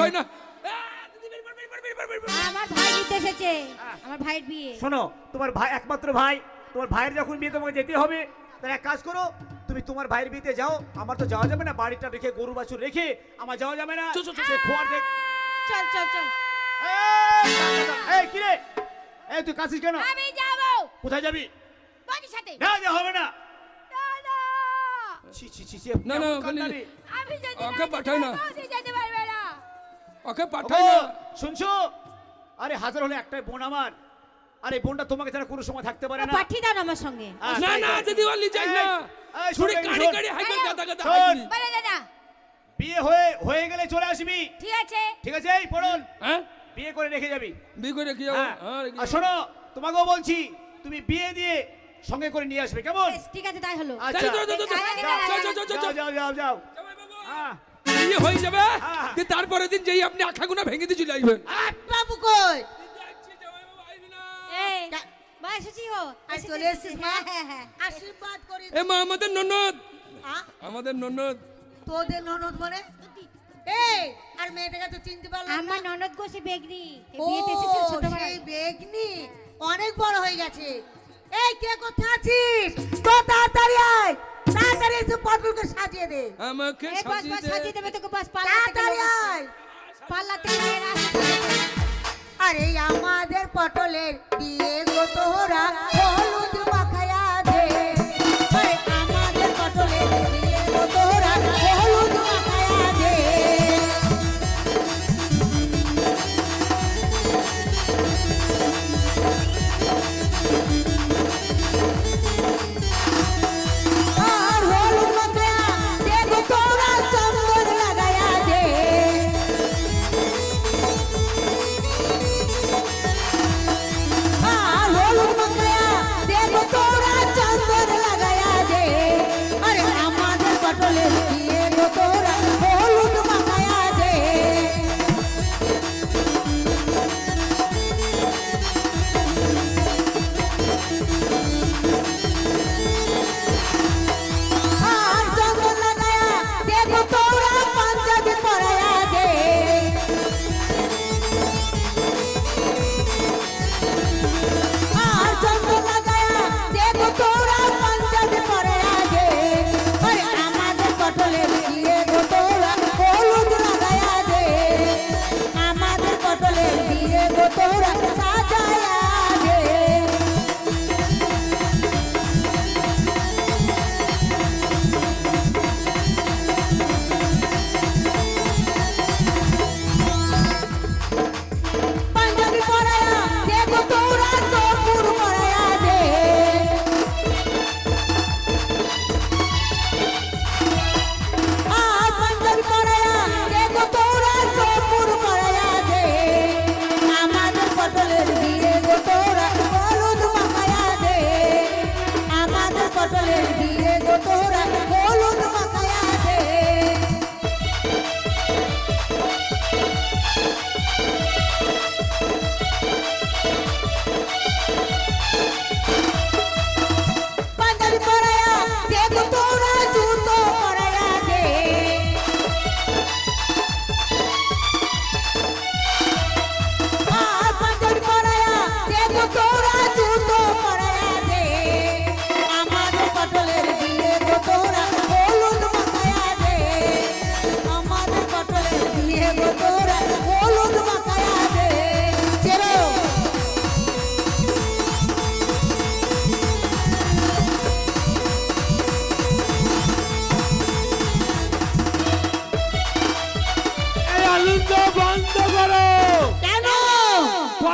হয় না। আহ, দিদি, বের কর, বের কর, বের কর, বের কর। আমার ভাই নিতে এসেছে। আমার ভাইয়ের বিয়ে। শোনো তোমার ভাই একমাত্র ভাই। তোমার ভাইয়ের যখন বিয়ে তোমাকে যেতে হবে তাহলে এক কাজ করো তুমি তোমার ভাইয়ের বিয়েতে যাও। আমার তো যাওয়া যাবে না বাড়িটা রেখে গরু বাছুর রেখে আমার যাওয়া যাবে না। চল, চল, চল। সে খোয়ার দেখ। চল চল চল। এই, এই কি রে এই তুই কাছিস কেন? আমি যাব। কোথায় যাবি? বাড়ির সাথে। না যা হবে না। আমি যেতে পারবে না। ওকে পাঠাই না। শুনছো? আরে হাজার হলে একটাই বোন আমার। আরে বোনটা তোমাকে ছাড়া কোনো সময় থাকতে পারে না। পাঠিয়ে দাও আমার সঙ্গে। না না। দিদি ওলি যাই না ছুরি কাড়ি কাড়ি গাদা গাদা শোন। হাইবি বলে দাদা। বিয়ে হয়ে হয়ে গেলে চলে আসবি। ঠিক আছে। ঠিক আছে এই পড়ন। হ্যাঁ? বিয়ে করে রেখে যাবি। বিয়ে করে কি যাব? হ্যাঁ। হ্যাঁ, আর শোনো তোমাকেও বলছি তুমি বিয়ে দিয়ে সঙ্গে করে নিয়ে আসবে কেমন? ঠিক আছে তাই হলো। আচ্ছা। চল, চল, চল, চল, যাও, যাও, যাও। যাও যাও যাও বিয়ে হয়ে যাবে তারপরে দিন যেই আপনি আখাগুনা ভেঙে দিয়ে চলে আসবেন। বাবু কই? যাচ্ছি, জামাই বাবু, আইবি না। এই কা- মা এসেছি হো আই এসেছি, চলে এসেছিস মা? হ্যাঁ, হ্যাঁ, হ্যাঁ। আশীর্বাদ করি। এ মা আমাদের ননদ। আমাদের ননদ। তোদের ননদ মানে? এই আর মেয়েটাকে তো চিনতে পারলাম আমার ননদ বেগনি। ও বিয়েতে এসেছিল ছোটবেলায়। বেগনি। অনেক বড় হয়ে গেছে। এই কে কোথায় আছিস? তো তাড়াতাড়ি আয়। তাড়াতাড়ি এসে পটলকে সাজিয়ে দে। আমাকে সাজিয়ে দে। সাজিয়ে দেবে তোকে বাস পাল্লা তাড়াতাড়ি আয়। পাল্লা থেকে আরে আমাদের পটলের বিয়ে গো তোরা হলুদ মাখায়া আমাদের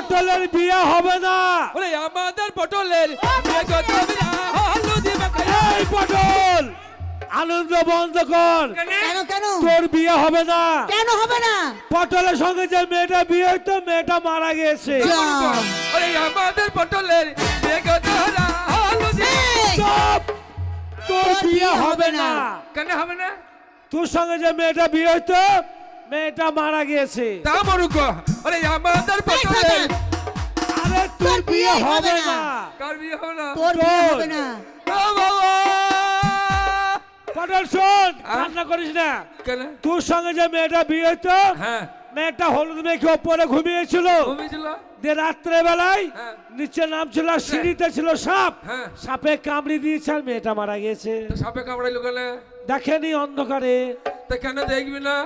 পটলের বিয়ে হবে না। ওরে আমাদের পটলের বিয়ে করতে হবে না, হলুদি মাখায়া। এই পটল আনন্দ বন্ধ কর। কেন কেন? তোর বিয়ে হবে না। কেন হবে না? পটলের সঙ্গে যে মেয়েটা বিয়ে হইতো মেয়েটা মারা গেছে। ওরে আমাদের পটলের বিয়ে করতে হবে না, হলুদি এই, চুপ! তোর বিয়ে হবে না। কেন হবে না? তোর সঙ্গে যে মেয়েটা বিয়ে হইতো মেয়েটা মারা গেছে তা মরুক ওরে আমাদের শয়তান, আরে তোর বিয়ে হবে না। কার বিয়ে হবে না? তোর বিয়ে হবে না। ও বাবা! পটল শোন কান্না করিস না। কেন? তোর সঙ্গে যে মেয়েটা বিয়ে হইতো হ্যাঁ। মেয়েটা হলুদ মেখে ওপরে ঘুমিয়েছিল। ঘুমিয়েছিল? যে রাত্রে বেলায় হ্যাঁ। নিচে নাম ছিল সিঁড়িতে ছিল সাপ। হ্যাঁ। সাপে কামড়ি দিয়েছে আর মেয়েটা মারা গেছে সাপে কামড়াইলো কেন? দেখেনি অন্ধকারে। তা কেন দেখবি না?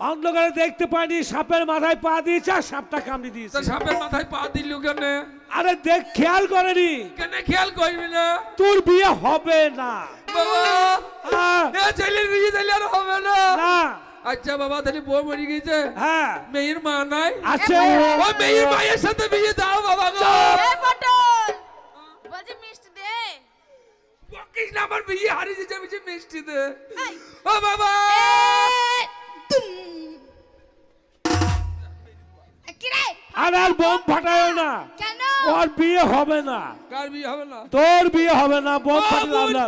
অন্ধকারে দেখতে পাইনি সাপের মাথায় পা দিয়েছে আর সাপটা কামড়ি দিয়েছে। সাপের মাথায় পা দিল কেন? আরে দেখ খেয়াল করেনি। কেন খেয়াল করবি না? তোর বিয়ে হবে না। বাবা ছেলের বিয়ে তাহলে আর হবে না। না। আচ্ছা বাবা তাহলে বউ মরে গেছে? হ্যাঁ। মেয়ের মা নাই? আছে। ও মেয়ের মায়ের সাথে বিয়ে দাও বাবা গো। এ পটল বলছি মিষ্টি দে। বকিস না আমার বিয়ে হারিয়ে দিয়েছে আমি যে মিষ্টি দে। ও বাবা। কি আর আর বোম ফাটায় না। কেন? ওর বিয়ে হবে না। কার বিয়ে হবে না? তোর বিয়ে হবে না বোম ফাটালাম বোন। না।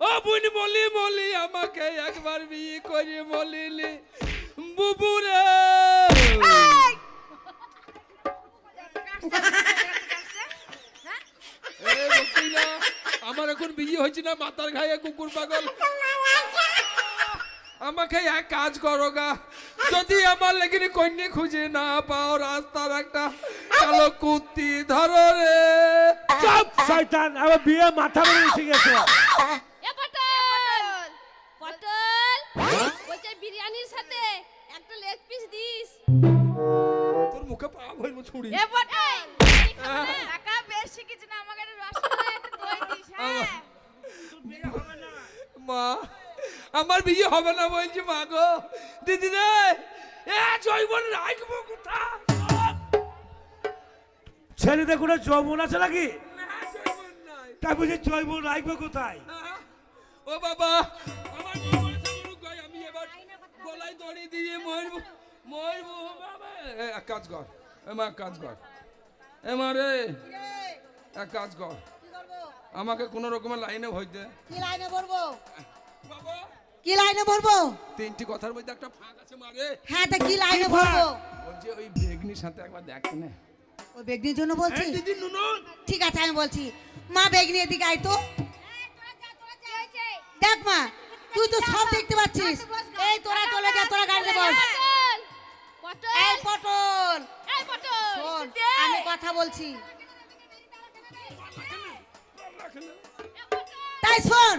ও বুনি মলি মলি আমাকে একবার বিয়ে করে মলিলি। বুবুরে। এ, বকিস না। আমার এখন বিয়ে হয়েছে না মাথার ঘায়ে কুকুর পাগল। আমাকে এক কাজ করো গা যদি আমার লেগিনি কন্যা খুঁজে না পাও রাস্তার একটা কালো কুত্তি ধরো রে। সব শয়তান আমার বিয়ে মাথা মেরে উঠে গেছে। এ পটল পটল বলছে বিরিয়ানির সাথে একটা লেগ পিস দিস। তোর মুখে পা ভরবো ছুরি। এ পটল টাকা বেশি কিছু না আমাকে একটা রসগোল্লা একটা দই দিস হ্যাঁ। মা আমার বিয়ে হবে না বলছি মা গো। দিদি রে এ জৈবন রাখব কোথায়? ছেলেদের কোনো যৌবন আছে নাকি? না, জৈবন নাই। তাই বুঝি জৈবন রাখবে কোথায়? আহ, ও বাবা আমার বউ বলেছে আমি এবার গলায় দড়ি দিয়ে মরবো মরবো বাবা। এক কাজ কর এ মা এক কাজ কর। এ মা রে এক কাজ কর। আমাকে কোনো রকমের লাইনে ভয় দে কি লাইনে বাবা কি লাইনে বলব? তিনটি কথার মধ্যে একটা ফাঁক আছে মারে। হ্যাঁ তা কি লাইনে বলব? বলছি ওই বেগনির সাথে একবার দেখ না। ওই বেগনির জন্য বলছি? দিদি নুনুন। ঠিক আছে আমি বলছি মা বেগনি এদিকে আয় তো। দেখ মা তুই তো সব দেখতে পাচ্ছিস। এই তোরা চলে যা তোরা গাড়িতে বস। পটল। এই পটল। এই পটল। আমি কথা বলছি। তাই শোন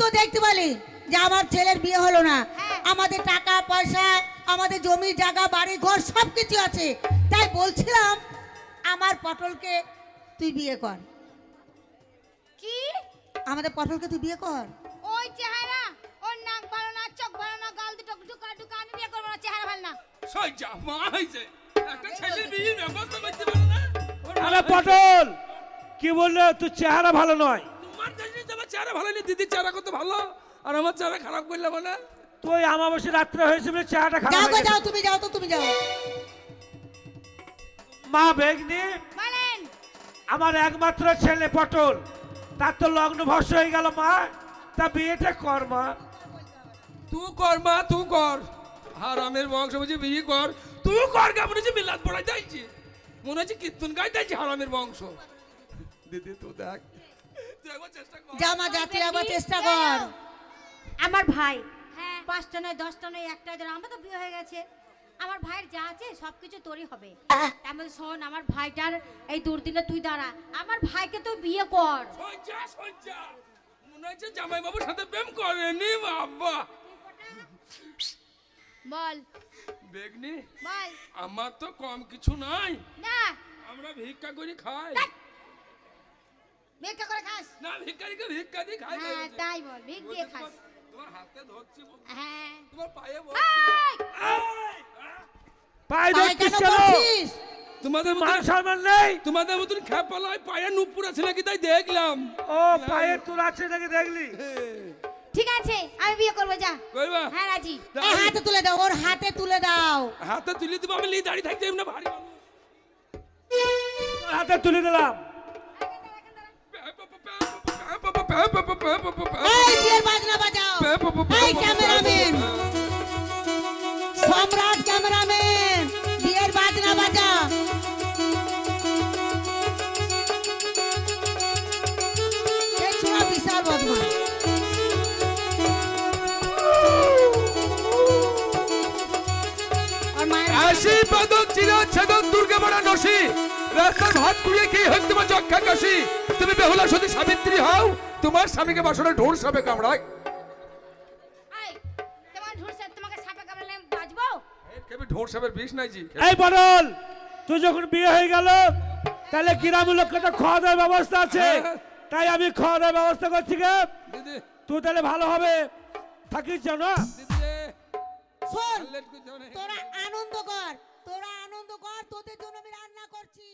তো দেখতে পালি যে আমার ছেলের বিয়ে হলো না। আমাদের টাকা পয়সা আমাদের জমি জায়গা বাড়ি ঘর সব কিছু আছে। তাই বলছিলাম আমার পটলকে তুই বিয়ে কর। কি? আমাদের পটলকে তুই বিয়ে কর। ওই চেহারা ওর নাক ভালো না চোখ ভালো না গাল দুটো ঢুকা ঢুকা আমি বিয়ে করব না চেহারা ভালো না। সজ্জা মা হয়েছে। একটা ছেলের বিয়ের ব্যবস্থা করতে পারে না? আরে পটল কি বললে? তোর চেহারা ভালো নয়। চেহারা ভালো নেই দিদির চেহারা কত ভালো? আর আমার চেহারা খারাপ করলে মানে? তুই আমাবস্যা রাত্রে হয়েছে বলে খারাপ যাও হয়ে গো যাও তুমি যাও তো তুমি যাও। মা বেগনি বলেন আমার একমাত্র ছেলে পটল। তার তো লগ্ন ভস্য হয়ে গেল মা। তা বিয়েটা কর মা। তুই কর মা তুই কর। আর আমের বংশ বুঝি বিয়ে কর। তুই কর গা মনে হচ্ছে মিলাদ পড়াই যাইছি মনে হচ্ছে কীর্তন গাই যাইছি হারামের বংশ। দিদি তো দেখ। তুই একবার চেষ্টা কর। যা মা যা তুই আবার চেষ্টা কর। আমার ভাই হ্যাঁ। পাঁচটা নয় দশটা নয় একটা ধরে আমার তো বিয়ে হয়ে গেছে। আমার ভাইয়ের যা আছে সব কিছু তোরই হবে। তার মধ্যে শোন আমার ভাইটার এই দুর্দিনে তুই দাঁড়া। আমার ভাইকে তুই বিয়ে কর। মনে হচ্ছে জামাই বাবুর সাথে প্রেম করেনি বাবা। বল। বেগনি বল। আমার তো কম কিছু নাই। না। আমরা ভিক্ষা করে খাই। ভিক্ষা করে খাস? না ভিক্ষারিকে ভিক্ষা দিয়ে খাই হ্যাঁ তাই বল ভিক দিয়ে খাস। তোমার- হাতে ধরছি হ্যাঁ। তোমার পায়ে এই! পায়ে পায়ে ধরছিস কেন তোমাদের মান মতন সম্মান নেই? তোমাদের মতন খেপালায় পায়ে নুপুর আছে নাকি তাই দেখলাম। ও পায়ে তোর আছে নাকি দেখলি? ঠিক আছে আমি বিয়ে করব যা। কইবা? হ্যাঁ রাজি। এই হাতে তুলে দাও ওর হাতে তুলে দাও। হাতে তুলে দিব আমি লিয়ে দাঁড়িয়ে থাকতে না ভারী হাতে তুলে দিলাম। এই বিয়ের বাজনা বাজাও। এই ক্যামেরাম্যান। সম্রাট ক্যামেরাম্যান, বিয়ের বাজনা বাজা বিশাল বদমাস কাশি পদক চিরা ছেদক দুর্গা মারা নসি। রাস্তার ভাত কুড়িয়ে খেয়ে হোক তোমার যক্ষা কাশি। তুমি বেহুলা সতী সাবিত্রী হও। তোমার স্বামীকে বাসনে ঢোর সাপে কামড়ায়। ঢোর সাপের বিষ নাই জি এই তুই যখন বিয়ে হয়ে গেল তাহলে গ্রামের লোককে তো খাওয়া দাওয়ার ব্যবস্থা আছে। হ্যাঁ। তাই আমি খাওয়া দাওয়ার ব্যবস্থা করছি গে। দিদি। তুই তাহলে ভালো হবে। থাকিস জানো শোন না। তোরা আনন্দ কর তোরা আনন্দ কর তোদের জন্য আমি রান্না করছি।